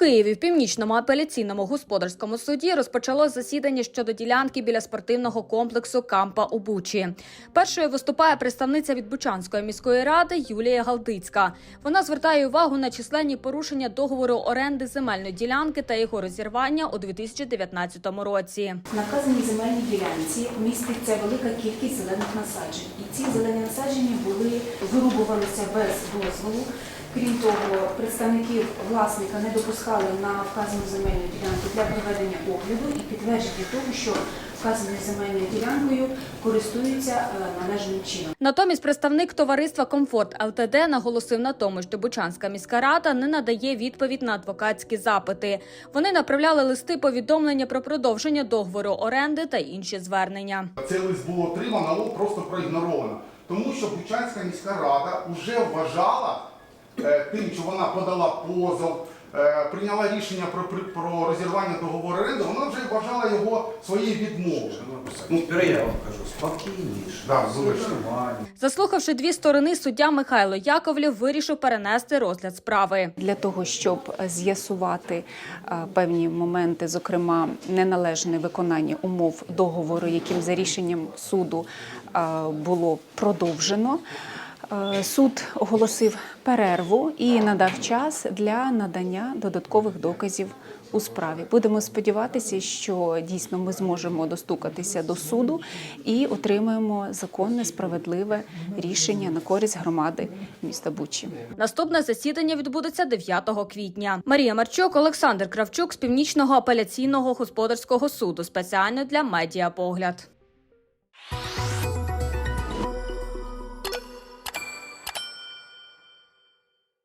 Києві в північному апеляційному господарському суді розпочало засідання щодо ділянки біля спортивного комплексу Кампа у Бучі. Першою виступає представниця від Бучанської міської ради Юлія Галдицька. Вона звертає увагу на численні порушення договору оренди земельної ділянки та його розірвання у 2019 році. На вказаній земельній ділянці міститься велика кількість зелених насаджень. І ці зелені насадження були вирубувалися без дозволу. Крім того, представників власника не допускали на вказану земельну ділянку для проведення огляду і підтвердження того, що вказаною земельною ділянкою користуються е, належним чином. Натомість представник товариства Комфорт ЛТД наголосив на тому, що Бучанська міська рада не надає відповідь на адвокатські запити. Вони направляли листи повідомлення про продовження договору оренди та інші звернення. Цей лист було отримано, але просто проігноровано. Тому що Бучанська міська рада вже вважала е, тим, що вона подала позов, прийняла рішення про, про розірвання договору оренди, вона вже вважала його своєю відмовою. Ну, я вам кажу, спокійніше, Да. Заслухавши дві сторони, суддя Михайло Яковлів вирішив перенести розгляд справи. Для того, щоб е, з'ясувати е, певні моменти, зокрема неналежне виконання умов договору, яким за рішенням суду е, було продовжено. Е, Суд оголосив перерву і надав час для надання додаткових доказів у справі. Будемо сподіватися, що дійсно ми зможемо достукатися до суду і отримаємо законне справедливе рішення на користь громади міста Бучі. Наступне засідання відбудеться 9 квітня. Марія Марчук, Олександр Кравчук з Північного апеляційного господарського суду спеціально для медіапогляд.